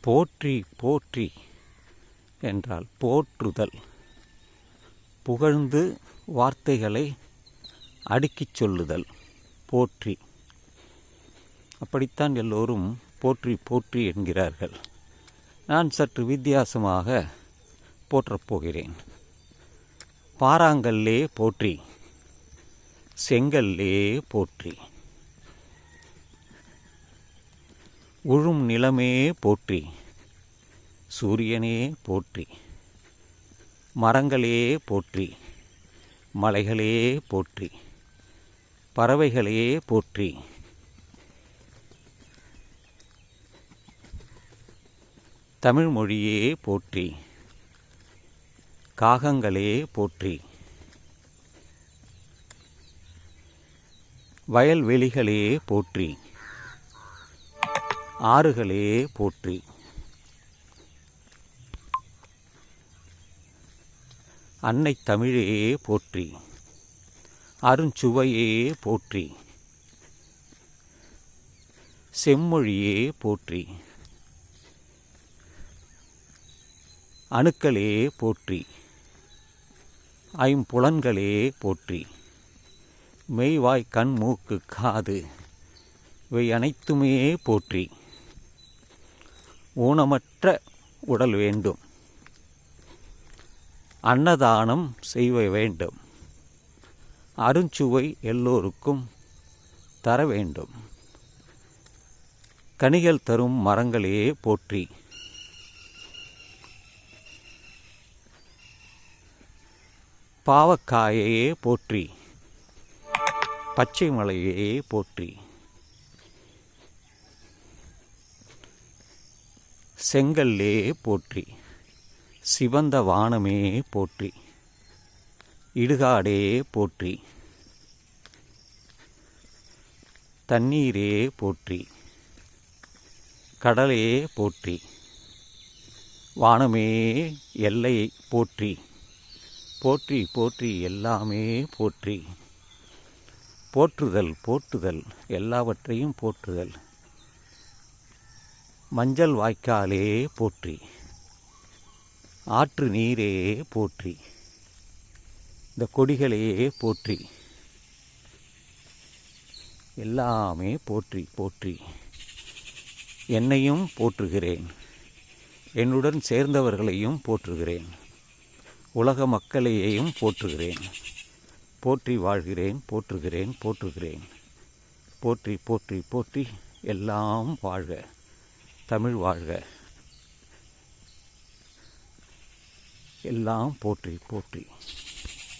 போற்றி போற்றி என்றால் போற்றுதல். புகழ்ந்து வார்த்தைகளை அடுக்கிச் சொல்லுதல். போற்றி. அப்படித்தான் எல்லோரும் போற்றி போற்றி என்கிறார்கள். நான் சற்று வித்தியாசமாக போற்றப் போகிறேன். பாறாங்கல்லே போற்றி செங்கல்லே போற்றி. உழும் நிலமே போற்றி சூரியனே போற்றி மரங்களே போற்றி மலைகளே போற்றி பறவைகளே போற்றி. தமிழ் மொழியே போற்றி காகங்களே போற்றி. வயல்வெளிகளே போற்றி ஆறுகளே போற்றி. அன்னை தமிழே போற்றி. அருஞ்சுவையே போற்றி. செம்மொழியே போற்றி. அணுக்களே போற்றி. ஐம்புலன்களே போற்றி. மெய்வாய் கண் மூக்கு காது. இவை அனைத்துமே போற்றி. ஊனமற்ற உடல் வேண்டும். அன்னதானம் செய்ய வேண்டும். அருஞ்சுவை எல்லோருக்கும் தர வேண்டும். கனிகள் தரும் மரங்களையே போற்றி. பாவக்காயையே போற்றி. பச்சை மலையே போற்றி. செங்கல்லே போற்றி சிவந்த வானமே போற்றி இடுகாடே போற்றி தண்ணீரே போற்றி கடலே போற்றி வானமே எல்லை போற்றி போற்றி போற்றி எல்லாமே போற்றி. போற்றுதல் போற்றுதல் எல்லாவற்றையும் போற்றுதல். மஞ்சள் வாய்க்காலே போற்றி. ஆற்று நீரே போற்றி. இந்த கொடிகளே போற்றி. எல்லாமே போற்றி போற்றி. என்னையும் போற்றுகிறேன். என்னுடன் சேர்ந்தவர்களையும் போற்றுகிறேன். உலக மக்களையையும் போற்றுகிறேன். போற்றி வாழ்கிறேன் போற்றுகிறேன் போற்றுகிறேன். போற்றி போற்றி போற்றி எல்லாம் வாழ்க. தமிழ் வாழ்க. எல்லாம் போற்றி போற்றி.